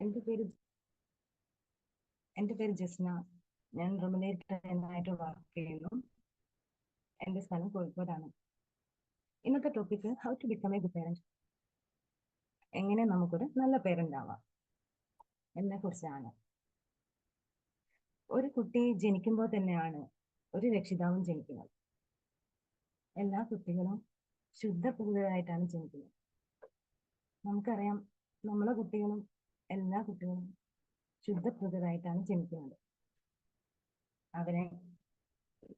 എന്റെ പേര് എന്റെ പേര് ജസ്ന. ഞാൻ റമലയിൽ ട്രെയിനായിട്ട് വർക്ക് ചെയ്യുന്നു. എന്റെ സ്ഥലം കോഴിക്കോടാണ്. ഇന്നത്തെ topic how to become a good parent എങ്ങനെ നമുക്കൊരു നല്ല പേരന്റ് ആവാം എന്നെ കുറിച്ചാണ്. ഒരു കുട്ടി ജനിക്കുമ്പോൾ തന്നെയാണ് ഒരു രക്ഷിതാവും ജനിക്കുന്നത്. എല്ലാ കുട്ടികളും ശുദ്ധപൂരിതരായിട്ടാണ് ജനിക്കുന്നത്. നമുക്കറിയാം നമ്മളെ കുട്ടികളും എല്ലാ കുട്ടികളും ശുദ്ധപ്രകൃതരായിട്ടാണ് ജനിക്കുന്നത്. അവരെ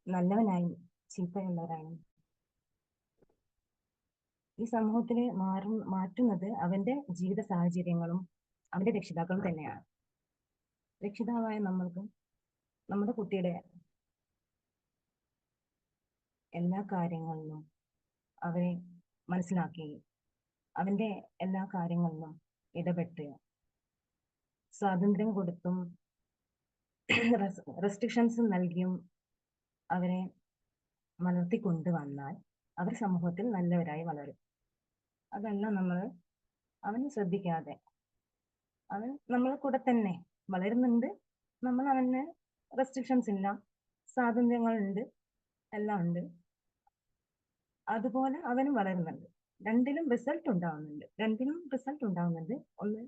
നല്ലവനായും ചീത്തയുള്ളവരായും ഈ സമൂഹത്തിലെ മാറും മാറ്റുന്നത് അവന്റെ ജീവിത സാഹചര്യങ്ങളും അവന്റെ രക്ഷിതാക്കളും തന്നെയാണ്. രക്ഷിതാവായ നമ്മൾക്ക് നമ്മുടെ കുട്ടിയുടെ എല്ലാ കാര്യങ്ങളിലും അവരെ മനസ്സിലാക്കി അവന്റെ എല്ലാ കാര്യങ്ങളിലും ഇടപെട്ട് സ്വാതന്ത്ര്യം കൊടുത്തും റെസ്ട്രിക്ഷൻസ് നൽകിയും അവരെ വളർത്തി കൊണ്ടുവന്നാൽ അവർ സമൂഹത്തിൽ നല്ലവരായി വളരും. അതെല്ലാം നമ്മൾ അവന് ശ്രദ്ധിക്കാതെ അവൻ നമ്മളെ കൂടെ തന്നെ വളരുന്നുണ്ട്. നമ്മൾ അവന് റെസ്ട്രിക്ഷൻസ് ഇല്ല സ്വാതന്ത്ര്യങ്ങളുണ്ട് എല്ലാം ഉണ്ട്. അതുപോലെ അവനും വളരുന്നുണ്ട്. രണ്ടിലും റിസൾട്ട് ഉണ്ടാവുന്നുണ്ട്. രണ്ടിലും റിസൾട്ട് ഉണ്ടാവുന്നുണ്ട്. ഒന്ന്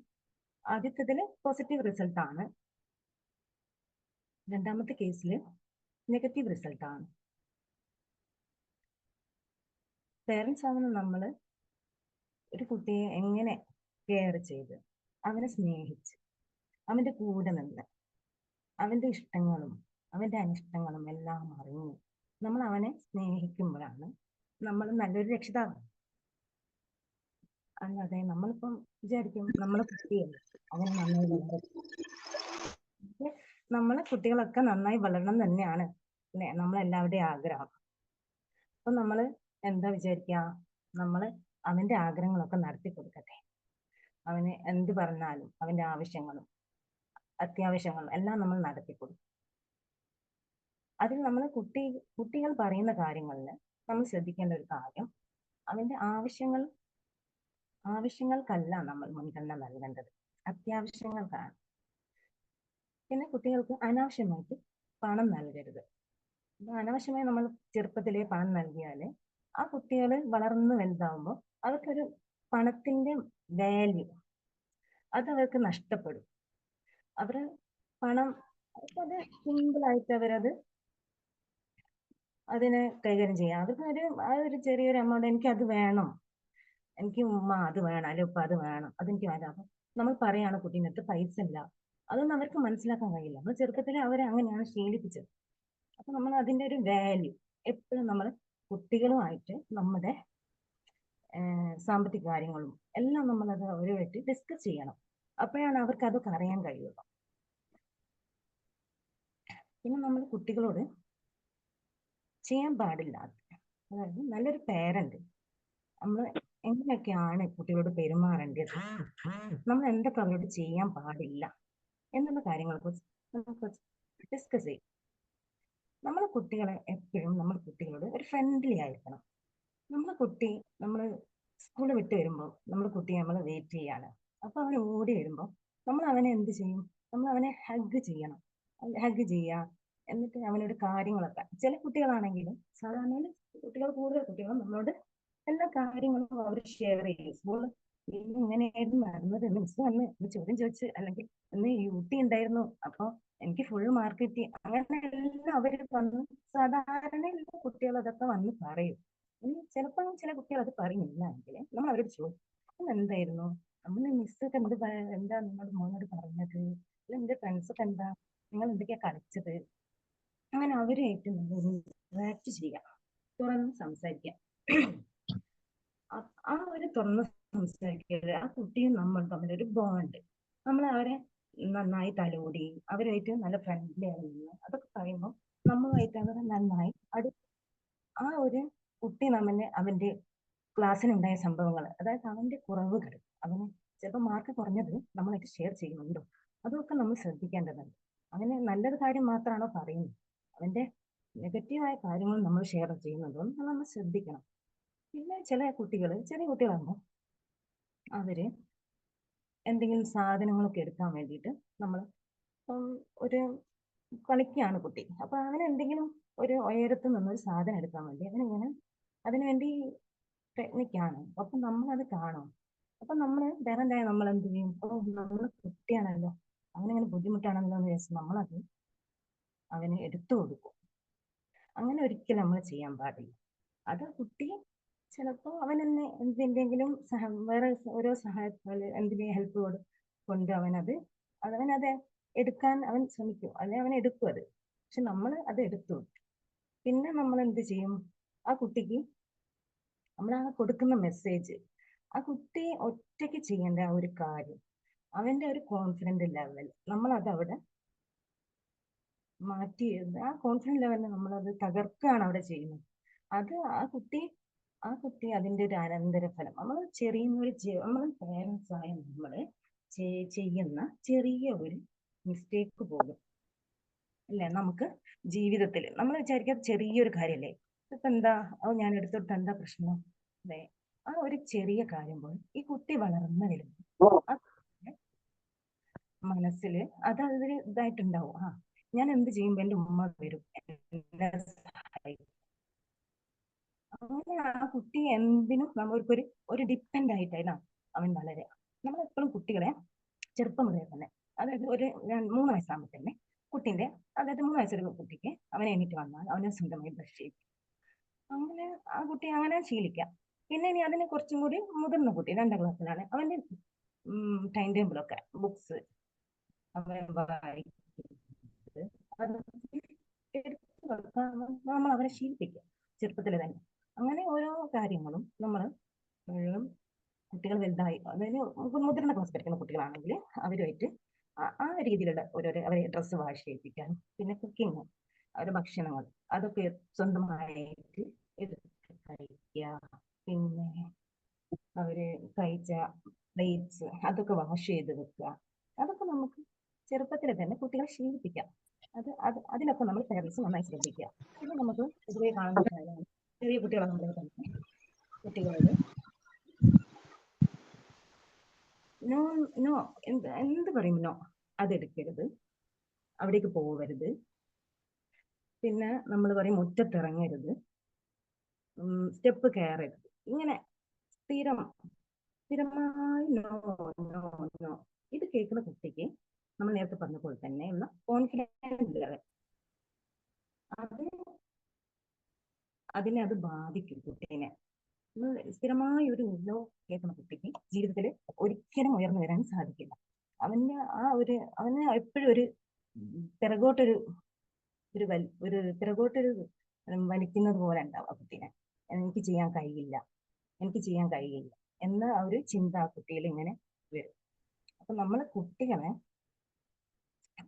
ആദ്യത്തേതിൽ പോസിറ്റീവ് റിസൾട്ട് ആണ്. രണ്ടാമത്തെ കേസിൽ നെഗറ്റീവ് റിസൾട്ട് ആണ്. പേരൻസ് ആവുന്ന നമ്മൾ ഒരു കുട്ടിയെ എങ്ങനെ കെയർ ചെയ്ത് അവനെ സ്നേഹിച്ച് അവന്റെ കൂടെ നിന്ന് അവന്റെ ഇഷ്ടങ്ങളും അവന്റെ അനിഷ്ടങ്ങളും എല്ലാം അറിഞ്ഞ് നമ്മൾ അവനെ സ്നേഹിക്കുമ്പോഴാണ് നമ്മൾ നല്ലൊരു രക്ഷിതാവ് അല്ലാതെ നമ്മളിപ്പം വിചാരിക്കും നമ്മളെ കുട്ടിയല്ല. അങ്ങനെ നന്നായി വളരും നമ്മളെ കുട്ടികളൊക്കെ നന്നായി വളരണം തന്നെയാണ്. അല്ലെ? നമ്മളെല്ലാവരുടെയും ആഗ്രഹം. അപ്പൊ നമ്മൾ എന്താ വിചാരിക്കുക നമ്മൾ അവന്റെ ആഗ്രഹങ്ങളൊക്കെ നടത്തി കൊടുക്കട്ടെ. അവന് എന്ത് പറഞ്ഞാലും അവന്റെ ആവശ്യങ്ങളും അത്യാവശ്യങ്ങളും എല്ലാം നമ്മൾ നടത്തി കൊടുക്കും. അതിൽ നമ്മൾ കുട്ടി കുട്ടികൾ പറയുന്ന കാര്യങ്ങളിൽ നമ്മൾ ശ്രദ്ധിക്കേണ്ട ഒരു കാര്യം അവന്റെ ആവശ്യങ്ങൾ ആവശ്യങ്ങൾക്കല്ല നമ്മൾ മുൻഗണന നൽകേണ്ടത്. അത്യാവശ്യങ്ങൾക്കാണ്. പിന്നെ കുട്ടികൾക്ക് അനാവശ്യമായിട്ട് പണം നൽകരുത്. അനാവശ്യമായി നമ്മൾ ചെറുപ്പത്തിലേ പണം നൽകിയാൽ ആ കുട്ടികൾ വളർന്നു വലുതാവുമ്പോൾ അവർക്കൊരു പണത്തിന്റെ വാല്യൂ അത് അവർക്ക് നഷ്ടപ്പെടും. അവർ പണം അത് സിമ്പിളായിട്ട് അവരത് അതിനെ കൈകാര്യം ചെയ്യാം. അവർക്ക് ഒരു ആ ഒരു ചെറിയൊരു എമൗണ്ട് എനിക്ക് അത് വേണം. എനിക്ക് ഉമ്മ അത് വേണം അല്ലെ ഉപ്പ അത് വേണം അതെനിക്ക് വേണം അപ്പൊ നമ്മൾ പറയാണ് കുട്ടീനടുത്ത് പൈസ ഇല്ല. അതൊന്നും അവർക്ക് മനസ്സിലാക്കാൻ കഴിയില്ല. നമ്മൾ ചെറുപ്പത്തിൽ അവരെ അങ്ങനെയാണ് ശീലിപ്പിച്ചത്. അപ്പൊ നമ്മൾ അതിന്റെ ഒരു വാല്യൂ എപ്പോഴും നമ്മൾ കുട്ടികളുമായിട്ട് നമ്മുടെ സാമ്പത്തിക കാര്യങ്ങളും എല്ലാം നമ്മൾ അത് അവരുമായിട്ട് ഡിസ്കസ് ചെയ്യണം. അപ്പോഴാണ് അവർക്ക് അതൊക്കെ അറിയാൻ കഴിയുള്ളൂ. പിന്നെ നമ്മൾ കുട്ടികളോട് ചെയ്യാൻ പാടില്ലാത്ത അതായത് നല്ലൊരു പേരന്റ് നമ്മൾ എങ്ങനെയൊക്കെയാണ് കുട്ടികളോട് പെരുമാറേണ്ടത്? നമ്മൾ എന്തൊക്കെ അവരോട് ചെയ്യാൻ പാടില്ല? എന്നുള്ള കാര്യങ്ങളെ കുറിച്ച് നമുക്ക് ഡിസ്കസ് ചെയ്യും. നമ്മളെ കുട്ടികളെ എപ്പോഴും നമ്മൾ കുട്ടികളോട് ഒരു ഫ്രണ്ട്ലി ആയിരിക്കണം. നമ്മളെ കുട്ടി നമ്മൾ സ്കൂൾ വിട്ട് വരുമ്പോൾ നമ്മൾ കുട്ടിയെ നമ്മൾ വെയിറ്റ് ചെയ്യാണ്. അപ്പൊ അവൻ ഓടി വരുമ്പോൾ നമ്മൾ അവനെ എന്ത് ചെയ്യും? നമ്മൾ അവനെ ഹഗ് ചെയ്യണം. ഹഗ് ചെയ്യുക. എന്നിട്ട് അവനോട് കാര്യങ്ങളൊക്കെ. ചില കുട്ടികളാണെങ്കിലും സാധാരണ കുട്ടികൾ കൂടുതൽ കുട്ടികളും നമ്മളോട് എല്ലാ കാര്യങ്ങളും അവർ ഷെയർ ചെയ്യും. സ്കൂൾ ഇങ്ങനെയായിരുന്നു നടന്നത്. മിസ് വന്ന് ചോദ്യം ചോദിച്ച് അല്ലെങ്കിൽ ഇന്ന് യു ടി ഉണ്ടായിരുന്നു. അപ്പൊ എനിക്ക് ഫുൾ മാർക്ക് കിട്ടി. അങ്ങനെ എല്ലാം അവർ വന്ന് സാധാരണ എല്ലാ കുട്ടികൾ അതൊക്കെ വന്ന് പറയും. ഇനി ചിലപ്പോൾ ചില കുട്ടികൾ അത് പറയുന്നില്ല എങ്കിൽ നമ്മൾ അവരോട് ചോദിക്കും. എന്തായിരുന്നു? നമ്മൾ മിസ്സൊക്കെ എന്ത് എന്താ നിങ്ങളുടെ മോനോട് പറഞ്ഞത്? അല്ല എന്റെ ഫ്രണ്ട്സ് ഒക്കെ എന്താ? നിങ്ങൾ എന്തൊക്കെയാ കളിച്ചത്? അങ്ങനെ അവരുമായിട്ട് നമ്മൾ ഇന്ററാക്ട് ചെയ്യാം. തുറന്ന് സംസാരിക്കാം. ആ ഒരു തുറന്ന് സംസാരിക്കരുത്. ആ കുട്ടിയും നമ്മൾ തമ്മിൽ ഒരു ബോണ്ട് നമ്മൾ അവരെ നന്നായി തലോടി അവരുമായിട്ട് നല്ല ഫ്രണ്ട്ലി ആയിരുന്നു അതൊക്കെ പറയുമ്പോൾ നമ്മളുമായിട്ട് അവരെ നന്നായി അടു ആ ഒരു കുട്ടി നമ്മളെ അവന്റെ ക്ലാസ്സിലുണ്ടായ സംഭവങ്ങൾ അതായത് അവന്റെ കുറവുകൾ അവന് ചിലപ്പോൾ മാർക്ക് കുറഞ്ഞത് നമ്മളായിട്ട് ഷെയർ ചെയ്യുന്നുണ്ടോ? അതൊക്കെ നമ്മൾ ശ്രദ്ധിക്കേണ്ടതുണ്ട്. അങ്ങനെ നല്ലൊരു കാര്യം മാത്രമാണോ പറയുന്നത്? അവന്റെ നെഗറ്റീവായ കാര്യങ്ങൾ നമ്മൾ ഷെയർ ചെയ്യുന്നുണ്ടോ? എന്ന് നമ്മൾ ശ്രദ്ധിക്കണം. പിന്നെ ചില കുട്ടികൾ ചെറിയ കുട്ടികളാകുമ്പോൾ അവർ എന്തെങ്കിലും സാധനങ്ങളൊക്കെ എടുക്കാൻ വേണ്ടിയിട്ട് നമ്മൾ ഒരു കളിക്കുകയാണ് കുട്ടി. അപ്പൊ അങ്ങനെ എന്തെങ്കിലും ഒരു ഉയരത്ത് നിന്നൊരു സാധനം എടുക്കാൻ വേണ്ടി അങ്ങനെ ഇങ്ങനെ അതിനുവേണ്ടി പ്രയത്നിക്കാണ്. അപ്പൊ നമ്മളത് കാണും അപ്പൊ നമ്മൾ വേറെന്തായ നമ്മൾ എന്ത് ചെയ്യും? ഓ നമ്മൾ കുട്ടിയാണല്ലോ. അങ്ങനെ ഇങ്ങനെ ബുദ്ധിമുട്ടാണല്ലോ എന്ന് വിചാരിച്ച് നമ്മളത് അവന് എടുത്തു കൊടുക്കും. അങ്ങനെ ഒരിക്കലും നമ്മൾ ചെയ്യാൻ പാടില്ല. അത് കുട്ടി ചിലപ്പോൾ അവൻ എന്നെ എന്തിന്റെങ്കിലും വേറെ ഓരോ സഹായത്താൽ എന്തിനേയും ഹെൽപ്പ് കൊണ്ട് അവനത് അത് എടുക്കാൻ അവൻ ശ്രമിക്കും. അല്ലെ അവൻ എടുക്കും അത്. പക്ഷെ നമ്മൾ അത് എടുത്തു. പിന്നെ നമ്മൾ എന്ത് ചെയ്യും? ആ കുട്ടിക്ക് നമ്മൾ ആ കൊടുക്കുന്ന മെസ്സേജ് ആ കുട്ടി ഒറ്റയ്ക്ക് ചെയ്യേണ്ട ആ ഒരു കാര്യം അവന്റെ ഒരു കോൺഫിഡന്റ് ലെവൽ നമ്മൾ അത് അവിടെ മാറ്റി ആ കോൺഫിഡന്റ് ലെവലിൽ നമ്മൾ അത് തകർക്കുകയാണ് അവിടെ ചെയ്യുന്നത്. അത് ആ കുട്ടി ആ കുട്ടി അതിന്റെ ഒരു അനന്തരഫലം. നമ്മൾ ചെറിയ ഒരു നമ്മൾ പേരൻസ് ആയ നമ്മൾ ചെയ്യുന്ന ചെറിയ ഒരു മിസ്റ്റേക്ക് പോലും അല്ലെ? നമുക്ക് ജീവിതത്തിൽ നമ്മൾ വിചാരിക്കാത്ത ചെറിയൊരു കാര്യല്ലേ? ഇപ്പൊ എന്താ? അത് ഞാൻ എടുത്തോട്ട് എന്താ പ്രശ്നം? അല്ലെ? ആ ഒരു ചെറിയ കാര്യം പോലും ഈ കുട്ടി വളർന്നു വരുമ്പോൾ മനസ്സിൽ അത് അതൊരു ഇതായിട്ടുണ്ടാവും. ആ ഞാൻ എന്ത് ചെയ്യുമ്പോ എന്റെ ഉമ്മ വരും എന്നെ സഹായിക്കും. അങ്ങനെ ആ കുട്ടി എന്തിനും നമ്മൾക്കൊരു ഒരു ഒരു ഡിപ്പെൻഡ് ആയിട്ടാണ് അവൻ വളരെ നമ്മൾ എപ്പോഴും കുട്ടികളെ ചെറുപ്പം മുതലേ തന്നെ അതായത് ഒരു മൂന്ന് വയസ്സാകുമ്പോൾ തന്നെ കുട്ടിന്റെ അതായത് മൂന്ന് വയസ്സുള്ള കുട്ടിക്ക് അവൻ എണീറ്റ് വന്നാൽ അവനെ സ്വന്തമായി ബ്രഷ് ചെയ്യും. അങ്ങനെ ആ കുട്ടി അങ്ങനെ ശീലിക്കാം പിന്നെ ഇനി അതിനെ കുറച്ചും കൂടി മുതിർന്ന കുട്ടി രണ്ടാം ക്ലാസ്സിലാണ് അവന്റെ ടൈം ടേബിളൊക്കെ ബുക്സ് അവൻ വായിക്കുന്നത് നമ്മൾ അവരെ ശീലിപ്പിക്കുക ചെറുപ്പത്തിൽ തന്നെ. അങ്ങനെ ഓരോ കാര്യങ്ങളും നമ്മൾ കുട്ടികൾ വലുതായി അതായത് മുതിർന്ന ക്ലാസ് പഠിക്കുന്ന കുട്ടികളാണെങ്കിൽ അവരുമായിട്ട് ആ രീതിയിലുള്ള ഓരോരോ അവരെ ഡ്രസ്സ് വാഷ് ചെയ്യിപ്പിക്കാൻ പിന്നെ കുക്കിങ് അവരുടെ ഭക്ഷണങ്ങൾ അതൊക്കെ സ്വന്തമായിട്ട് കഴിക്കുക. പിന്നെ അവർ കഴിച്ച പ്ലേറ്റ്സ് അതൊക്കെ വാഷ് ചെയ്ത് വെക്കുക. അതൊക്കെ നമുക്ക് ചെറുപ്പത്തിൽ തന്നെ കുട്ടികളെ ശീലിപ്പിക്കാം. അത് അത് അതിനൊക്കെ നമ്മൾ പേരൻസ് നന്നായി ശ്രദ്ധിക്കുക. പിന്നെ നമുക്ക് പൊതുവെ കാണുന്ന കാര്യമാണ് ചെറിയ കുട്ടികളാണ് നമ്മൾ തന്നെ. കുട്ടികളോട് നോ നോ എന്ത് എന്ത് പറയും നോ? അതെടുക്കരുത് അവിടേക്ക് പോവരുത്. പിന്നെ നമ്മൾ പറയും മുറ്റത്തിറങ്ങരുത്. സ്റ്റെപ്പ് കയറരുത്. ഇങ്ങനെ സ്ഥിരം സ്ഥിരമായി നോ നോ നോ. ഇത് കേൾക്കുന്ന കുട്ടിക്ക് നമ്മൾ നേരത്തെ പറഞ്ഞ പോലെ തന്നെയുള്ള കോൺഫിഡൻസ് ലെവൽ അത് അതിനെ അത് ബാധിക്കും കുട്ടീനെ. സ്ഥിരമായ ഒരു നോ കേൾക്കുന്ന കുട്ടിക്ക് ജീവിതത്തിൽ ഒരിക്കലും ഉയർന്നു വരാൻ സാധിക്കില്ല. അവന് ആ ഒരു അവന് എപ്പോഴും ഒരു പിറകോട്ടൊരു ഒരു വൽ ഒരു പിറകോട്ടൊരു വലിക്കുന്നത് പോലെ ഉണ്ടാവും ആ കുട്ടീനെ. എനിക്ക് ചെയ്യാൻ കഴിയില്ല എനിക്ക് ചെയ്യാൻ കഴിയില്ല എന്ന ആ ഒരു ചിന്ത ആ കുട്ടിയിൽ ഇങ്ങനെ വരും. അപ്പൊ നമ്മൾ കുട്ടികളെ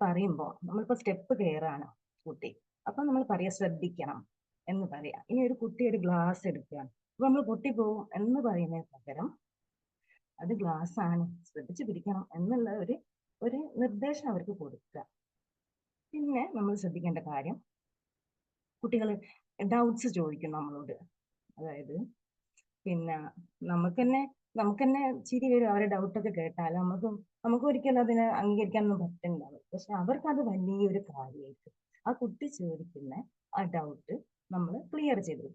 പറയുമ്പോൾ നമ്മളിപ്പോ സ്റ്റെപ്പ് കയറാണ് കുട്ടി. അപ്പൊ നമ്മൾ പറയാ ശ്രദ്ധിക്കണം. എന്ന് പറയാം. ഇനി ഒരു കുട്ടി ഒരു ഗ്ലാസ് എടുക്കുകയാണ്. അപ്പൊ നമ്മൾ കുട്ടി പോകും എന്ന് പറയുന്നതിന് പകരം അത് ഗ്ലാസ് ആണ്. ശ്രദ്ധിച്ചു പിടിക്കണം എന്നുള്ള ഒരു ഒരു നിർദ്ദേശം അവർക്ക് കൊടുക്കുക. പിന്നെ നമ്മൾ ശ്രദ്ധിക്കേണ്ട കാര്യം കുട്ടികൾ ഡൗട്ട്സ് ചോദിക്കും നമ്മളോട്. അതായത് പിന്നെ നമുക്ക് തന്നെ നമുക്ക് തന്നെ ചിരി വരും അവരെ ഡൗട്ടൊക്കെ കേട്ടാൽ. നമുക്ക് നമുക്ക് ഒരിക്കലും അതിനെ അംഗീകരിക്കാനൊന്നും പറ്റുന്നുണ്ടാവും പക്ഷെ അവർക്ക് അത് വലിയൊരു കാര്യമായിരിക്കും. ആ കുട്ടി ചോദിക്കുന്ന ആ ഡൗട്ട് നമ്മൾ ക്ലിയർ ചെയ്ത്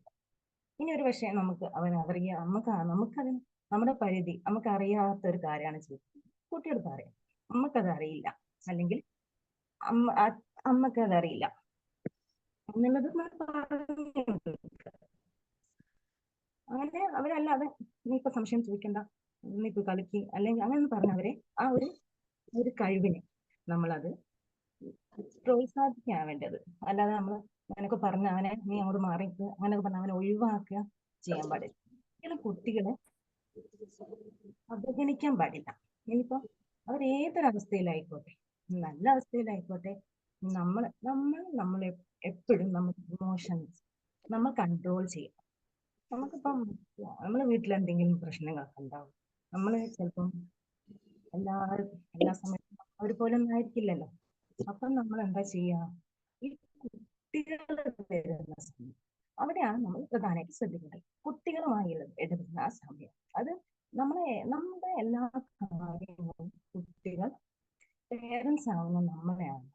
ഇനി ഒരു പക്ഷേ നമുക്ക് അവൻ അറിയ നമുക്ക് നമുക്കതിന് നമ്മുടെ പരിധി നമുക്ക് അറിയാത്ത ഒരു കാര്യമാണ് ചെയ്യുന്നത് കുട്ടിയോട് പറയാം നമുക്കത് അറിയില്ല. അല്ലെങ്കിൽ അമ്മ അമ്മക്കത് അറിയില്ല. എന്നുള്ളത് അങ്ങനെ അവരല്ലാതെ നീ ഇപ്പൊ സംശയം ചോദിക്കണ്ട നീ ഇപ്പൊ കളിക്ക്. അല്ലെങ്കിൽ അങ്ങനെ പറഞ്ഞ അവരെ ആ ഒരു ഒരു കഴിവിനെ നമ്മളത് പ്രോത്സാഹിപ്പിക്കാൻ വേണ്ടത്. അല്ലാതെ നമ്മൾ അങ്ങനെയൊക്കെ പറഞ്ഞ അവനെ നീ അങ്ങോട്ട് മാറിക്ക് അങ്ങനെയൊക്കെ പറഞ്ഞ അവനെ ഒഴിവാക്കുക ചെയ്യാൻ പാടില്ല. ഇങ്ങനെ കുട്ടികളെ അവഗണിക്കാൻ പാടില്ല. ഇനിയിപ്പോ അവർ ഏതൊരവസ്ഥയിലായിക്കോട്ടെ നല്ല അവസ്ഥയിലായിക്കോട്ടെ നമ്മൾ നമ്മൾ നമ്മൾ എപ്പോഴും നമ്മൾ ഇമോഷൻസ് നമ്മൾ കൺട്രോൾ ചെയ്യണം. നമുക്കിപ്പം നമ്മളെ വീട്ടിൽ എന്തെങ്കിലും പ്രശ്നങ്ങളൊക്കെ ഉണ്ടാവും നമ്മൾ ചിലപ്പം എല്ലാ എല്ലാ സമയത്തും ഒരുപോലെ ഒന്നും ആയിരിക്കില്ലല്ലോ. അപ്പം നമ്മൾ എന്താ ചെയ്യാ കുട്ടികൾ വരുന്ന സമയം. അവിടെയാണ് നമ്മൾ പ്രധാനമായിട്ട് ശ്രദ്ധിക്കേണ്ടത്. കുട്ടികളുമായി ഇടപെടുന്ന ആ സമയം. അത് നമ്മളെ നമ്മുടെ എല്ലാ കാര്യങ്ങളും കുട്ടികൾ പേരൻസ് ആവുന്ന നമ്മളെയാണ്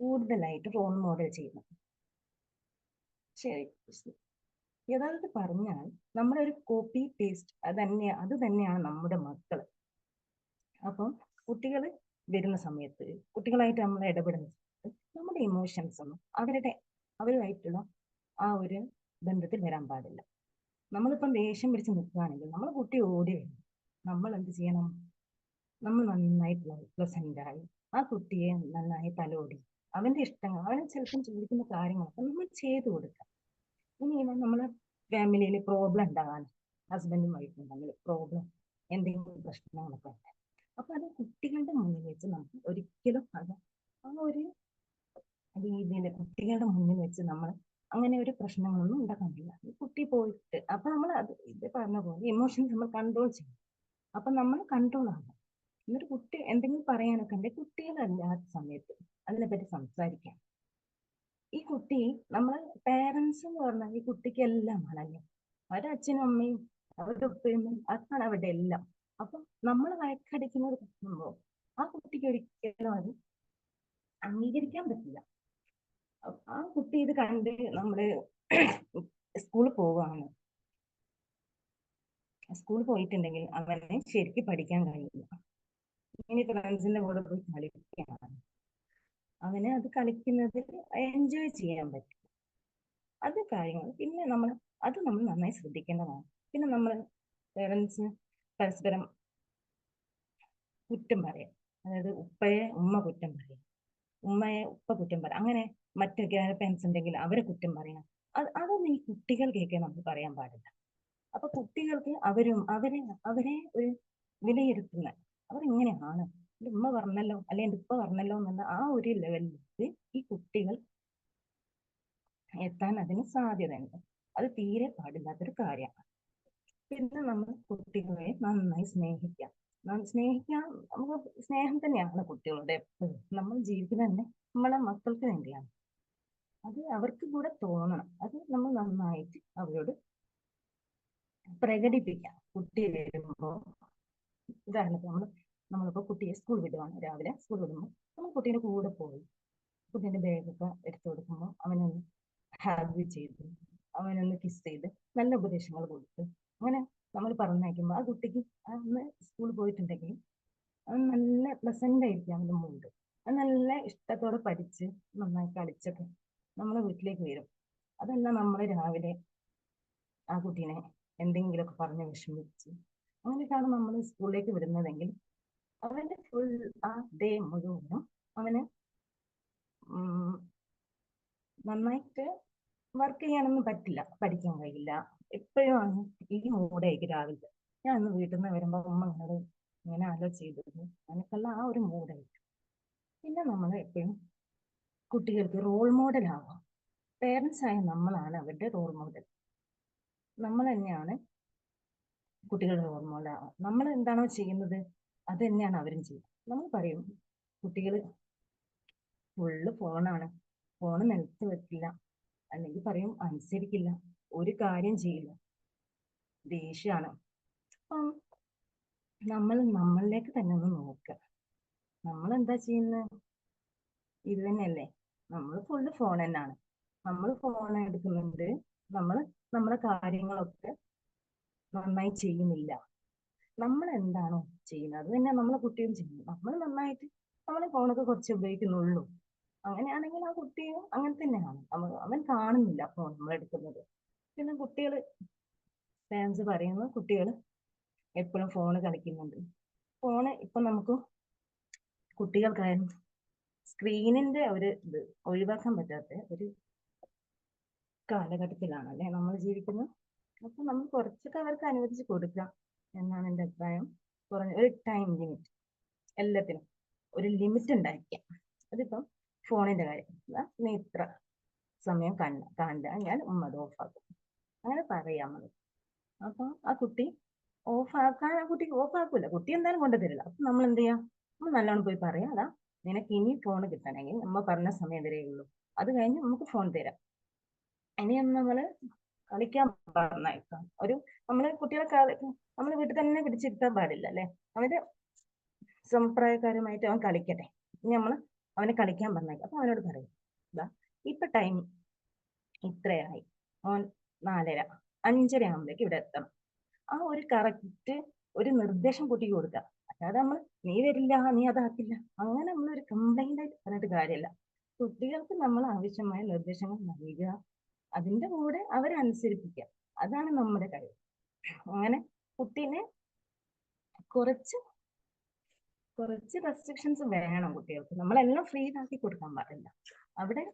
കൂടുതലായിട്ട് റോൾ മോഡൽ ചെയ്യുന്നത്. ശരി യഥാർത്ഥത്തിൽ പറഞ്ഞാൽ നമ്മുടെ ഒരു കോപ്പി പേസ്റ്റ് അത് തന്നെ അത് തന്നെയാണ് നമ്മുടെ മക്കൾ അപ്പം കുട്ടികൾ വരുന്ന സമയത്ത് കുട്ടികളായിട്ട് നമ്മൾ ഇടപെടുന്ന നമ്മുടെ ഇമോഷൻസ് ഒന്നും അവരുടെ അവരുമായിട്ടുള്ള ആ ഒരു ബന്ധത്തിൽ വരാൻ പാടില്ല. നമ്മളിപ്പം ദേഷ്യം പിടിച്ച് നിൽക്കുകയാണെങ്കിൽ നമ്മൾ കുട്ടി ഓടി വരും. നമ്മൾ എന്ത് ചെയ്യണം? നമ്മൾ നന്നായിട്ട് പ്ലസന്റ് ആ കുട്ടിയെ നന്നായി തലോടി. അവന്റെ ഇഷ്ടങ്ങൾ അവനെ ചിലപ്പം ചോദിക്കുന്ന കാര്യങ്ങളൊക്കെ നമ്മൾ ചെയ്തു കൊടുക്കാം. ഇനി നമ്മളെ ഫാമിലിയിൽ പ്രോബ്ലം ഉണ്ടാകാൻ ഹസ്ബൻഡും വൈഫും തമ്മിൽ പ്രോബ്ലം എന്തെങ്കിലും പ്രശ്നങ്ങളൊക്കെ ഉണ്ട് അപ്പൊ അത് കുട്ടികളുടെ മുന്നിൽ വെച്ച് നമുക്ക് ഒരിക്കലും അത് ആ ഒരു രീതിയിൽ കുട്ടികളുടെ മുന്നിൽ വെച്ച് നമ്മൾ അങ്ങനെ ഒരു പ്രശ്നങ്ങളൊന്നും ഉണ്ടാക്കാനില്ല കുട്ടി പോയിട്ട് അപ്പൊ നമ്മൾ അത് ഇത് പറഞ്ഞ പോലെ ഇമോഷൻ നമ്മൾ കൺട്രോൾ ചെയ്യും അപ്പൊ നമ്മൾ കൺട്രോൾ ആകും എന്നിട്ട് കുട്ടി എന്തെങ്കിലും പറയാനൊക്കെ ഉണ്ടെങ്കിൽ കുട്ടികളല്ലാത്ത സമയത്ത് അതിനെപ്പറ്റി സംസാരിക്കാം. ഈ കുട്ടി നമ്മൾ പേരൻസ് എന്ന് പറഞ്ഞാൽ ഈ കുട്ടിക്ക് എല്ലാം ആണല്ലോ അവരുടെ അച്ഛനും അമ്മയും അവരുടെ ഉപ്പയമ്മയും അതാണ് അവരുടെ എല്ലാം. അപ്പൊ നമ്മൾ വഴക്കടിക്കുന്നത് സംഭവം ആ കുട്ടിക്ക് ഒരിക്കലും അത് അംഗീകരിക്കാൻ പറ്റില്ല. ആ കുട്ടി ഇത് കണ്ട് നമ്മൾ സ്കൂളിൽ പോവാണ്. സ്കൂളിൽ പോയിട്ടുണ്ടെങ്കിൽ അവനെ ശരിക്ക് പഠിക്കാൻ കഴിയില്ല. ഇനി ഫ്രണ്ട്സിന്റെ കൂടെ പോയി കളിക്കുകയാണ് അവന് അത് കളിക്കുന്നതിൽ എൻജോയ് ചെയ്യാൻ പറ്റും. അത് കാര്യങ്ങൾ. പിന്നെ നമ്മൾ അത് നമ്മൾ നന്നായി ശ്രദ്ധിക്കേണ്ടതാണ്. പിന്നെ നമ്മൾ പേരൻസ് പരസ്പരം കുറ്റം പറയാം. അതായത് ഉപ്പയെ ഉമ്മ കുറ്റം പറയാം. ഉമ്മയെ ഉപ്പ കുറ്റം പറയാം. അങ്ങനെ മറ്റു പാരൻസ് ഉണ്ടെങ്കിൽ അവരെ കുറ്റം പറയണം. അത് അതൊന്നും ഈ കുട്ടികൾ കേൾക്കാൻ നമുക്ക് പറയാൻ പാടില്ല. അപ്പൊ കുട്ടികൾക്ക് അവരും അവരെ അവരെ ഒരു വിലയിരുത്തുന്ന അവരെങ്ങനെയാണ് എന്റെ ഉമ്മ പറഞ്ഞല്ലോ അല്ലെ എന്റെ ഉപ്പ പറഞ്ഞല്ലോ എന്നുള്ള ആ ഒരു ലെവലിലേക്ക് ഈ കുട്ടികൾ എത്താൻ അതിന് സാധ്യതയുണ്ട്. അത് തീരെ പാടില്ലാത്തൊരു കാര്യമാണ്. പിന്നെ നമ്മൾ കുട്ടികളെ നന്നായി സ്നേഹിക്കാം. സ്നേഹിക്കാൻ നമുക്ക് സ്നേഹം തന്നെയാണ് കുട്ടികളുടെ നമ്മൾ ജീവിക്കുന്നത് തന്നെ നമ്മളെ മക്കൾക്ക് വേണ്ടിയാണ്. അത് അവർക്ക് കൂടെ തോന്നണം. അത് നമ്മൾ നന്നായിട്ട് അവരോട് പ്രകടിപ്പിക്കാം. കുട്ടി വരുമ്പോ ഉദാഹരണത്തിന് നമ്മൾ നമ്മളിപ്പോ കുട്ടിയെ സ്കൂൾ വിടുവാണ്. രാവിലെ സ്കൂൾ വിടുമ്പോൾ നമ്മൾ കുട്ടീന്റെ കൂടെ പോയി കുട്ടീന്റെ ബാഗൊക്കെ എടുത്തു കൊടുക്കുമ്പോൾ അവനൊന്ന് ഹാഗ് ചെയ്ത് അവനൊന്ന് കിസ് ചെയ്ത് നല്ല ഉപദേശങ്ങൾ കൊടുത്ത് അങ്ങനെ നമ്മൾ പറഞ്ഞയക്കുമ്പോൾ ആ കുട്ടിക്ക് അന്ന് സ്കൂളിൽ പോയിട്ടുണ്ടെങ്കിൽ അത് നല്ല പ്ലസന്റ് ആയിരിക്കും അവന്റെ മൂഡ് നല്ല ഇഷ്ടത്തോടെ പഠിച്ച് നന്നായി കളിച്ചൊക്കെ നമ്മളെ വീട്ടിലേക്ക് വരും. അതല്ല നമ്മൾ രാവിലെ ആ കുട്ടീനെ എന്തെങ്കിലുമൊക്കെ പറഞ്ഞ് വിഷമിച്ച് അങ്ങനെയൊക്കെയാണ് നമ്മൾ സ്കൂളിലേക്ക് വിടുന്നതെങ്കിൽ അവന്റെ ഫുൾ ആ ഡേ മുഴുവനും അവന് നന്നായിട്ട് വർക്ക് ചെയ്യാനൊന്നും പറ്റില്ല പഠിക്കാൻ കഴിയില്ല. എപ്പോഴും ആണ് ഈ മൂടായിരിക്കും രാവിലെ ഞാൻ ഇന്ന് വീട്ടിൽ നിന്ന് വരുമ്പോ ഉമ്മ ഇങ്ങനെ ഇങ്ങനെ ആലോ ചെയ്തത് എനിക്കല്ല ആ ഒരു മൂടായിരിക്കും പിന്നെ നമ്മൾ എപ്പോഴും കുട്ടികൾക്ക് റോൾ മോഡൽ ആവാം. പേരൻസ് ആയ നമ്മളാണ് അവരുടെ റോൾ മോഡൽ നമ്മൾ തന്നെയാണ് കുട്ടികളുടെ റോൾ മോഡൽ ആവാം നമ്മൾ എന്താണോ ചെയ്യുന്നത് അത് തന്നെയാണ് അവരും ചെയ്യുന്നത് നമ്മൾ പറയും കുട്ടികൾ ഫുള്ള് ഫോണാണ് ഫോൺ നിലത്ത് വെക്കില്ല. അല്ലെങ്കിൽ പറയും അനുസരിക്കില്ല. ഒരു കാര്യം ചെയ്യില്ല. ദേഷ്യമാണ് അപ്പം നമ്മൾ നമ്മളിലേക്ക് തന്നെ ഒന്ന് നോക്കുക. നമ്മൾ എന്താ ചെയ്യുന്നത്? ഇത് തന്നെയല്ലേ? നമ്മൾ ഫുള്ള് ഫോൺ തന്നെയാണ് നമ്മൾ ഫോൺ എടുക്കുന്നുണ്ട്. നമ്മൾ നമ്മളെ കാര്യങ്ങളൊക്കെ നന്നായി ചെയ്യുന്നില്ല. നമ്മൾ എന്താണോ ചെയ്യുന്നത്? അത് തന്നെ നമ്മളെ കുട്ടിയും ചെയ്യും. നമ്മൾ നന്നായിട്ട് നമ്മളെ ഫോണൊക്കെ കുറച്ച് ഉപയോഗിക്കുന്നുള്ളൂ. അങ്ങനെയാണെങ്കിൽ ആ കുട്ടിയും അങ്ങനെ തന്നെയാണ്. അവൻ കാണുന്നില്ല ഫോൺ നമ്മൾ എടുക്കുന്നത്. പിന്നെ കുട്ടികൾ പാരൻസ് പറയുന്നു കുട്ടികൾ എപ്പോഴും ഫോണ് കളിക്കുന്നുണ്ട്. ഫോണ് ഇപ്പൊ നമുക്ക് കുട്ടികൾക്കായാലും സ്ക്രീനിന്റെ ഒരു ഇത് ഒഴിവാക്കാൻ പറ്റാത്ത ഒരു കാലഘട്ടത്തിലാണ് അല്ലെ നമ്മൾ ജീവിക്കുന്നത്. അപ്പൊ നമ്മൾ കുറച്ചൊക്കെ അവർക്ക് അനുവദിച്ച് കൊടുക്കാം എന്നാണ് എന്റെ അഭിപ്രായം. കുറഞ്ഞ ഒരു ടൈം ലിമിറ്റ് എല്ലാത്തിനും ഒരു ലിമിറ്റ് ഉണ്ടായിരിക്കാം. അതിപ്പം ഫോണിന്റെ കാര്യം. നീ ഇത്ര സമയം കണ്ട കണ്ട ഞാൻ ഉമ്മ അത് ഓഫാക്കും അങ്ങനെ പറയാം അത് അപ്പൊ ആ കുട്ടി ഓഫാക്കാൻ ആ കുട്ടി ഓഫാക്കൂല കുട്ടി എന്തായാലും കൊണ്ടുതരില്ല. അപ്പൊ നമ്മൾ എന്ത് ചെയ്യാം? നമ്മൾ നല്ലോണം പോയി പറയാം. അതാ നിനക്ക് ഇനി ഫോൺ കിട്ടണമെങ്കിൽ നമ്മൾ പറഞ്ഞ സമയം വരെ ഉള്ളൂ. അത് കഴിഞ്ഞ് നമുക്ക് ഫോൺ തരാം. ഇനിയൊന്നും നമ്മൾ കളിക്കാൻ പറഞ്ഞേക്കാം ഒരു നമ്മൾ കുട്ടികളെ നമ്മൾ വീട്ടിൽ തന്നെ പിടിച്ചിരുത്താൻ പാടില്ല അല്ലെ? അവർ സമപ്രായക്കാരുമായിട്ട് അവൻ കളിക്കട്ടെ. ഇനി നമ്മൾ അവനെ കളിക്കാൻ പറഞ്ഞേക്കാം. അപ്പൊ അവനോട് പറയും ഇപ്പൊ ടൈം ഇത്രയായി. അവൻ നാലര അഞ്ചര ആകുമ്പോഴേക്ക് ഇവിടെ എത്തണം. ആ ഒരു കറക്റ്റ് ഒരു നിർദ്ദേശം കുട്ടിക്ക് കൊടുക്കുക അല്ലാതെ നമ്മൾ നീ വരില്ല നീ അതാക്കില്ല അങ്ങനെ നമ്മൾ ഒരു കംപ്ലൈന്റ് ആയിട്ട് പറഞ്ഞിട്ട് കാര്യമില്ല കുട്ടികൾക്ക് നമ്മൾ ആവശ്യമായ നിർദ്ദേശങ്ങൾ നൽകുക അതിന്റെ കൂടെ അവരെ അനുസരിപ്പിക്കുക. അതാണ് നമ്മുടെ കഴിവ്. അങ്ങനെ കുട്ടീനെ കുറച്ച് കുറച്ച് റെസ്ട്രിക്ഷൻസ് വേണം കുട്ടികൾക്ക്. നമ്മളെല്ലാം ഫ്രീ ആക്കി കൊടുക്കാൻ പാടില്ല. അവിടെ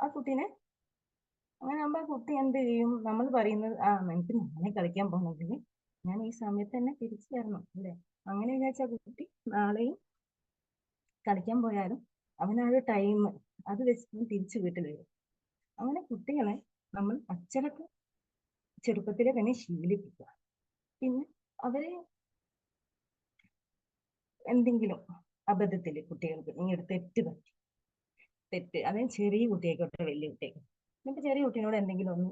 ആ കുട്ടീനെ അങ്ങനെ ആകുമ്പോൾ കുട്ടി എന്ത് ചെയ്യും? നമ്മൾ പറയുന്നത് ആ എനിക്ക് നാളെ കളിക്കാൻ പോകുന്നെങ്കിൽ ഞാൻ ഈ സമയത്ത് തന്നെ തിരിച്ചു തരണം അല്ലേ? അങ്ങനെ വിചാരിച്ച കുട്ടി നാളെയും കളിക്കാൻ പോയാലും അവനാ ഒരു ടൈം അത് വെച്ചിട്ട് തിരിച്ചു വീട്ടിൽ വരും. അങ്ങനെ കുട്ടികളെ നമ്മൾ അച്ചടക്കം ചെറുപ്പത്തിലെ തന്നെ ശീലിപ്പിക്കുക. പിന്നെ അവരെ എന്തെങ്കിലും അബദ്ധത്തിൽ കുട്ടികൾക്ക് ഇങ്ങനെ തെറ്റ് പറ്റി. തെറ്റ് അതായത് ചെറിയ കുട്ടിയായിക്കോട്ടെ വലിയ കുട്ടിയായിക്കോട്ടെ. ഇപ്പൊ ചെറിയ കുട്ടികളോട് എന്തെങ്കിലും ഒന്ന്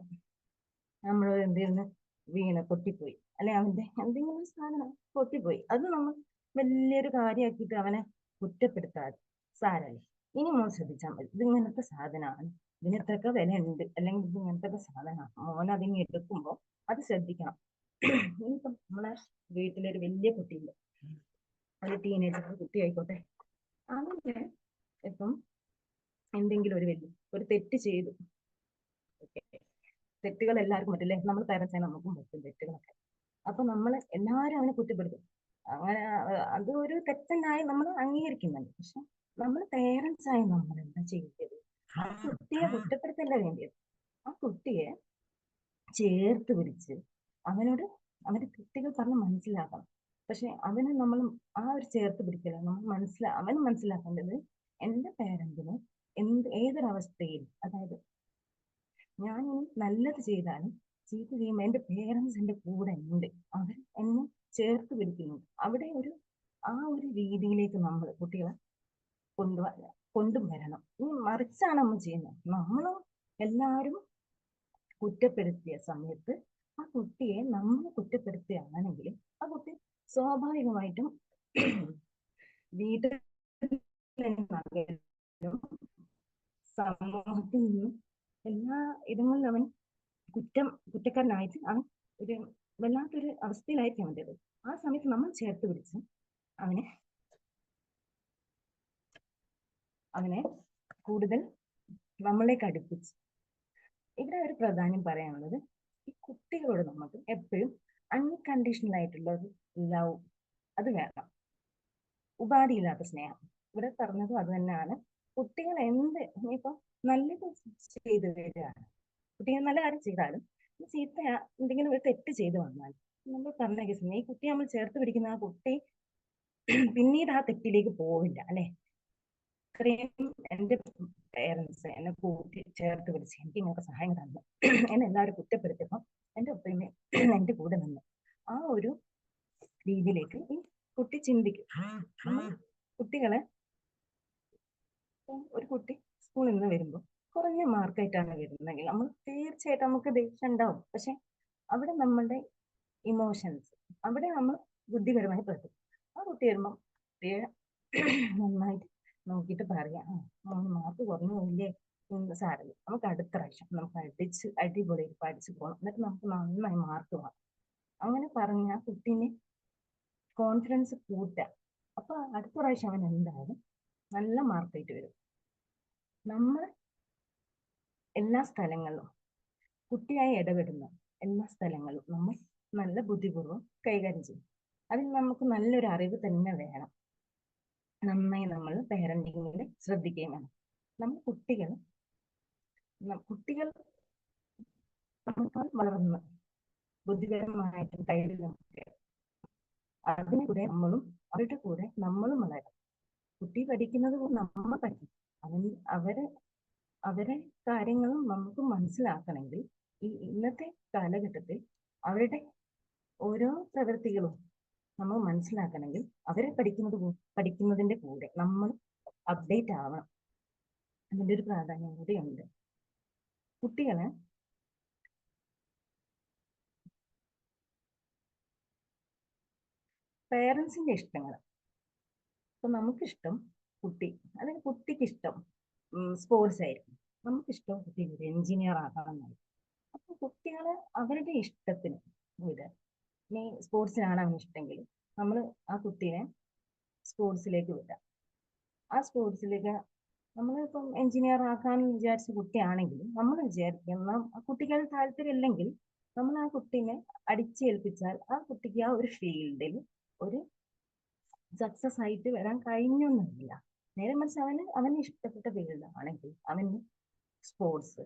നമ്മൾ എന്തെങ്കിലും വീണ് പൊട്ടിപ്പോയി. അല്ലെ അവന്റെ എന്തെങ്കിലും സാധനം പൊട്ടിപ്പോയി. അത് നമ്മൾ വലിയൊരു കാര്യമാക്കിയിട്ട് അവനെ കുറ്റപ്പെടുത്താതെ സാരല്ലേ ഇനി മോൻ ശ്രദ്ധിച്ചാൽ മതി. ഇതിങ്ങനത്തെ സാധനമാണ്. ഇതിന് എത്രയൊക്കെ വില ഉണ്ട് അല്ലെങ്കിൽ ഇത് ഇങ്ങനത്തെ സാധനമാണ്. മോൻ അതിന് എടുക്കുമ്പോൾ അത് ശ്രദ്ധിക്കണം. ഇനിയിപ്പം നമ്മളെ വീട്ടിലൊരു വലിയ കുട്ടിയുണ്ട്. ഒരു ടീനേജർ കുട്ടി ആയിക്കോട്ടെ. അവന്റെ ഇപ്പം എന്തെങ്കിലും ഒരു വലിയ ഒരു തെറ്റ് ചെയ്തു. തെറ്റുകൾ എല്ലാവർക്കും പറ്റില്ലേ നമ്മൾ പേരൻസ് നമുക്കും പറ്റും തെറ്റുകളൊക്കെ. അപ്പൊ നമ്മൾ എല്ലാവരും അവനെ കുറ്റപ്പെടുത്തും. അങ്ങനെ അത് ഒരു തെറ്റനായി നമ്മൾ അംഗീകരിക്കുന്നുണ്ട്. പക്ഷെ നമ്മൾ പേരൻസ് ആയി നമ്മൾ എന്താ ചെയ്യേണ്ടത്? ആ കുട്ടിയെ കുറ്റപ്പെടുത്തല്ല വേണ്ടിയത്? ആ കുട്ടിയെ ചേർത്ത് പിടിച്ച് അവനോട് അവന്റെ തെറ്റുകൾ പറഞ്ഞ് മനസ്സിലാക്കണം. പക്ഷെ അവന് നമ്മൾ ആ ഒരു ചേർത്ത് പിടിക്കല നമ്മൾ മനസ്സിലാ അവന് മനസ്സിലാക്കേണ്ടത് എന്റെ പേരന്റിന് എന്ത് ഏതൊരവസ്ഥയിൽ അതായത് ഞാൻ നല്ലത് ചെയ്താലും ചീത്ത എന്റെ പേരൻസ് എന്റെ കൂടെ ഉണ്ട്. അവർ എന്നെ ചേർത്ത് പിടിക്കുന്നുണ്ട്. അവിടെ ഒരു ആ ഒരു രീതിയിലേക്ക് നമ്മൾ കുട്ടികളെ കൊണ്ടു വരണം. ഈ മറിച്ചാണ് നമ്മൾ ചെയ്യുന്നത്. നമ്മൾ എല്ലാവരും കുറ്റപ്പെടുത്തിയ സമയത്ത് ആ കുട്ടിയെ നമ്മൾ കുറ്റപ്പെടുത്തുകയാണെങ്കിൽ ആ കുട്ടി സ്വാഭാവികമായിട്ടും വീട്ടിൽ സമൂഹത്തിൽ നിന്നും എല്ലാ ഇടങ്ങളിലും അവൻ കുറ്റം കുറ്റക്കാരനായിട്ട് അവൻ ഒരു വല്ലാത്തൊരു അവസ്ഥയിലായിരിക്കും അവന്റെത് ആ സമയത്ത് നമ്മൾ ചേർത്ത് പിടിച്ച് അവനെ അവനെ കൂടുതൽ നമ്മളേക്ക് അടുപ്പിച്ച് ഇവിടെ ഒരു പ്രധാനം പറയാനുള്ളത് ഈ കുട്ടികളോട് നമുക്ക് എപ്പോഴും അൺകണ്ടീഷണൽ ആയിട്ടുള്ള ഒരു ലവ് അത് വേണം. ഉപാധിയില്ലാത്ത സ്നേഹം. ഇവിടെ പറഞ്ഞതും അത് തന്നെയാണ്. കുട്ടികൾ എന്ത് ഇനിയിപ്പോ നല്ലത് ചെയ്തു വരികയാണ് കുട്ടികൾ നല്ല കാര്യം ചെയ്താലും ചീത്ത എന്തെങ്കിലും ഒരു തെറ്റ് ചെയ്തു വന്നാൽ നമ്മൾ പറഞ്ഞ കേസ് ഈ കുട്ടി നമ്മൾ ചേർത്ത് പിടിക്കുന്ന ആ കുട്ടി പിന്നീട് ആ തെറ്റിലേക്ക് പോവില്ല അല്ലെ? ഇത്രയും എന്റെ പേരൻസ് എന്നെ കൂട്ടി ചേർത്ത് പിടിച്ച് എനിക്ക് ഇങ്ങനത്തെ സഹായം തന്നു. എന്നെ എല്ലാവരും കുറ്റപ്പെടുത്തിയപ്പോ എന്റെ ഒപ്പമേ എന്റെ കൂടെ നിന്നു. ആ ഒരു രീതിയിലേക്ക് ഈ കുട്ടി ചിന്തിക്കും. കുട്ടികളെ ഒരു കുട്ടി സ്കൂളിൽ നിന്ന് കുറഞ്ഞ മാർക്കായിട്ടാണ് വരുന്നതെങ്കിൽ നമ്മൾ തീർച്ചയായിട്ടും നമുക്ക് ദേഷ്യം ഉണ്ടാവും പക്ഷെ അവിടെ നമ്മളുടെ ഇമോഷൻസ് അവിടെ നമ്മൾ ബുദ്ധിപരമായി പ്രവർത്തിക്കും. ആ കുട്ടി വരുമ്പോൾ കുട്ടിയെ നന്നായിട്ട് നോക്കിയിട്ട് പറയാം ആ മാർക്ക് കുറഞ്ഞു പോയില്ലേ? സാരല്ല നമുക്ക് അടുത്ത പ്രാവശ്യം നമുക്ക് അടിച്ച് അടിപൊളി പഠിച്ചു പോകണം എന്നിട്ട് നമുക്ക് നന്നായി മാർക്ക് വേണം അങ്ങനെ പറഞ്ഞ കുട്ടീനെ കോൺഫിഡൻസ് കൂട്ടാം അപ്പൊ അടുത്ത പ്രാവശ്യം അവൻ എന്തായാലും നല്ല മാർക്കായിട്ട് വരും. നമ്മൾ എല്ലാ സ്ഥലങ്ങളും കുട്ടിയായി ഇടപെടുന്ന എല്ലാ സ്ഥലങ്ങളും. നമ്മൾ നല്ല ബുദ്ധിപൂർവം കൈകാര്യം ചെയ്യും. അതിൽ നമുക്ക് നല്ലൊരു അറിവ് തന്നെ വേണം. നന്നായി നമ്മൾ പേരന്റിങ്ങിൽ ശ്രദ്ധിക്കുകയും വേണം. നമ്മൾ കുട്ടികൾ കുട്ടികൾ നമ്മൾ വളർന്ന് ബുദ്ധിപരമായിട്ടും കഴിവിലും അതിന് കൂടെ നമ്മളും അവരുടെ കൂടെ നമ്മളും വളരും കുട്ടി പഠിക്കുന്നത് നമ്മൾ പഠിക്കും. അവൻ അവരെ അവരെ കാര്യങ്ങളും നമുക്ക് മനസ്സിലാക്കണമെങ്കിൽ ഈ ഇന്നത്തെ കാലഘട്ടത്തിൽ അവരുടെ ഓരോ പ്രവൃത്തികളും നമ്മൾ മനസ്സിലാക്കണമെങ്കിൽ അവരെ പഠിക്കുന്നത് പഠിക്കുന്നതിന്റെ കൂടെ നമ്മൾ അപ്ഡേറ്റ് ആവണം. അതിന്റെ ഒരു പ്രാധാന്യം കൂടി ഉണ്ട് കുട്ടികളെ പേരൻസിന്റെ ഇഷ്ടങ്ങൾ. ഇപ്പൊ നമുക്കിഷ്ടം കുട്ടി അല്ലെങ്കിൽ കുട്ടിക്ക് ഇഷ്ടം സ്പോർട്സ് ആയിരിക്കും. നമുക്കിഷ്ടം ഇഷ്ടം ഒരു എഞ്ചിനീയർ ആകണം അപ്പൊ കുട്ടികളെ അവരുടെ ഇഷ്ടത്തിന് ഇത് ഇനി സ്പോർട്സിനാണ് അവന് ഇഷ്ടമെങ്കിൽ നമ്മൾ ആ കുട്ടീനെ സ്പോർട്സിലേക്ക് വിടാം. ആ സ്പോർട്സിലേക്ക് നമ്മൾ നമ്മളിപ്പം എഞ്ചിനീയർ ആക്കാൻ വിചാരിച്ച കുട്ടിയാണെങ്കിൽ നമ്മൾ വിചാരിക്കുന്ന ആ കുട്ടിക്ക് അത് താല്പര്യം ഇല്ലെങ്കിൽ നമ്മൾ ആ കുട്ടീനെ അടിച്ചേൽപ്പിച്ചാൽ ആ കുട്ടിക്ക് ആ ഒരു ഫീൽഡിൽ ഒരു സക്സസ് ആയിട്ട് വരാൻ കഴിഞ്ഞൊന്നുമില്ല. നേരെ മറിച്ച് അവന് അവന് ഇഷ്ടപ്പെട്ട ഫീൽഡാണെങ്കിൽ അവന് സ്പോർട്സ്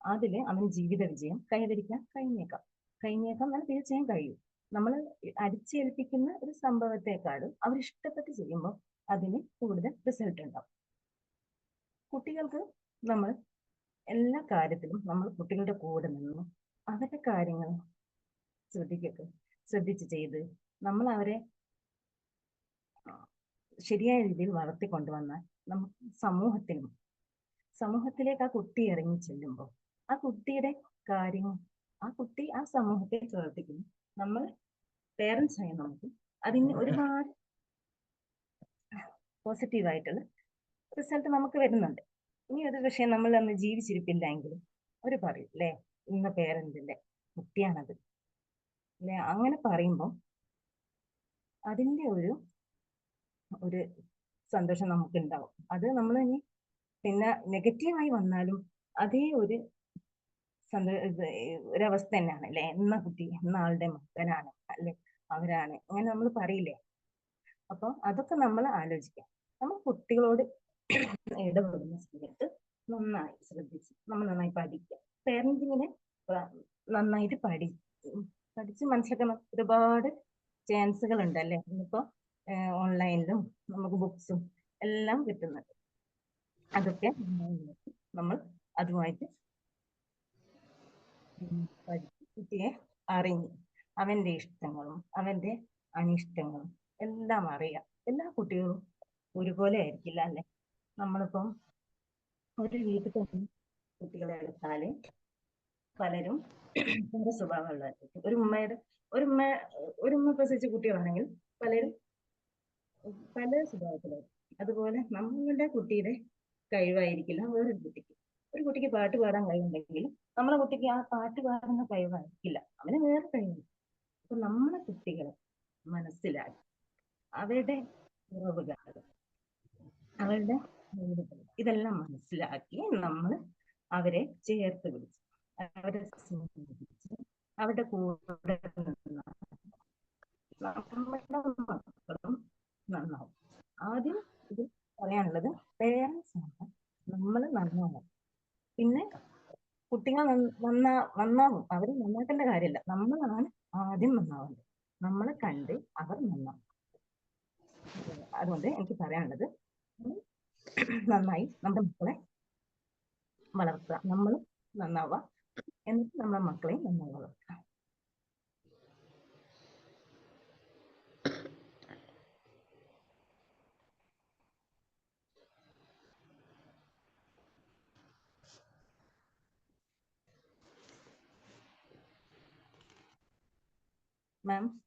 അതിൽ അവൻ ജീവിത വിജയം കൈവരിക്കാൻ കഴിഞ്ഞേക്കാം. കഴിഞ്ഞേക്കാം എന്നാൽ തീർച്ചയായും കഴിയും. നമ്മൾ അടിച്ചേൽപ്പിക്കുന്ന ഒരു സംഭവത്തെക്കാളും അവർ ഇഷ്ടപ്പെട്ട് ചെയ്യുമ്പോൾ അതിന് കൂടുതൽ റിസൾട്ട് ഉണ്ടാവും. കുട്ടികൾക്ക് നമ്മൾ എല്ലാ കാര്യത്തിലും നമ്മൾ കുട്ടികളുടെ കൂടെ നിന്ന് അവരുടെ കാര്യങ്ങൾ ശ്രദ്ധിക്കുക ശ്രദ്ധിച്ച് ചെയ്ത് നമ്മൾ അവരെ ശരിയായ രീതിയിൽ വളർത്തിക്കൊണ്ടുവന്നാൽ നമുക്ക് സമൂഹത്തിനും സമൂഹത്തിലേക്ക് ആ കുട്ടി ഇറങ്ങി ചെല്ലുമ്പോൾ ആ കുട്ടിയുടെ കാര്യം ആ കുട്ടി ആ സമൂഹത്തെ പ്രവർത്തിക്കുന്നു. നമ്മൾ പേരൻസ് ആയി നമുക്ക് അതിന് ഒരുപാട് പോസിറ്റീവായിട്ടുള്ള റിസൾട്ട് നമുക്ക് വരുന്നുണ്ട്. ഇനി ഒരു പക്ഷേ നമ്മൾ അന്ന് ജീവിച്ചിരിപ്പില്ല എങ്കിലും അവർ പറയും അല്ലേ ഇന്ന പേരന്റെ കുട്ടിയാണത്. അല്ലെ അങ്ങനെ പറയുമ്പോൾ അതിന്റെ ഒരു ഒരു സന്തോഷം നമുക്ക് ഉണ്ടാവും അത് നമ്മൾ ഇനി പിന്നെ നെഗറ്റീവായി വന്നാലും അതേ ഒരു ഒരവസ്ഥ തന്നെയാണ് അല്ലെ? എന്ന കുട്ടി എന്ന ആളുടെ മകനാണ് അല്ലെ? അവരാണ്. അങ്ങനെ നമ്മൾ പറയില്ലേ? അപ്പൊ അതൊക്കെ നമ്മൾ ആലോചിക്കാം. നമ്മൾ കുട്ടികളോട് ഇടപെടുന്ന സമയത്ത് നന്നായി ശ്രദ്ധിച്ച് നമ്മൾ നന്നായി പഠിക്കുക പേരന്റിങ്ങിനെ നന്നായിട്ട് പഠി പഠിച്ച് മനസ്സിലാക്കണം ഒരുപാട് ചാൻസുകൾ ഉണ്ട് അല്ലെ? ഇന്നിപ്പോ ഓൺലൈനിലും നമുക്ക് ബുക്സും എല്ലാം കിട്ടുന്നുണ്ട്. അതൊക്കെ നമ്മൾ അതുമായിട്ട് കുട്ടിയെ അറിഞ്ഞ് അവന്റെ ഇഷ്ടങ്ങളും അവന്റെ അനിഷ്ടങ്ങളും എല്ലാം അറിയാം. എല്ലാ കുട്ടികളും ഒരുപോലെ ആയിരിക്കില്ല അല്ലെ? നമ്മളിപ്പം ഒരു വീട്ടിൽ തന്നെ കുട്ടികളെ എടുത്താൽ പലരും പല സ്വഭാവമുള്ളവരായിരിക്കും ഒരു ഉമ്മയുടെ ഒരു ഉമ്മ ഒരു ഉമ്മ പ്രസവിച്ച കുട്ടികളാണെങ്കിൽ പലരും പല സ്വഭാവത്തിലായിരിക്കും. അതുപോലെ നമ്മളുടെ കുട്ടിയുടെ കഴിവായിരിക്കില്ല. വേറൊരു കുട്ടിക്ക് ഒരു കുട്ടിക്ക് പാട്ട് പാടാൻ കഴിവുണ്ടെങ്കിൽ നമ്മളെ കുട്ടിക്ക് ആ പാട്ട് പാടുന്ന കഴിവായിരിക്കില്ല. അവന് വേറെ കഴിവുണ്ട് അപ്പൊ നമ്മളെ കുട്ടികളെ മനസ്സിലാക്കി അവരുടെ കുറവുകൾ അവരുടെ ഇതെല്ലാം മനസ്സിലാക്കി നമ്മൾ അവരെ ചേർത്ത് പിടിച്ച് അവരെ സ്നേഹിച്ച് അവരുടെ കൂടെ നമ്മുടെ മക്കളും നന്നാവും. ആദ്യം ഇത് പറയാനുള്ളത് പേരൻസ് ആണ്. നമ്മൾ നന്നാവും പിന്നെ കുട്ടികൾ നന്നാ നന്നാവും. അവർ നന്നാക്കേണ്ട കാര്യമില്ല. നമ്മളാണ് ആദ്യം നന്നാവേണ്ടത്. നമ്മളെ കണ്ട് അവർ നന്നാവും. അതുകൊണ്ട് എനിക്ക് പറയാനുള്ളത് നന്നായി നമ്മുടെ മക്കളെ വളർത്തുക. നമ്മൾ നന്നാവുക. എന്നിട്ട് നമ്മുടെ മക്കളെയും നന്നായി വളർത്തുക ma'am.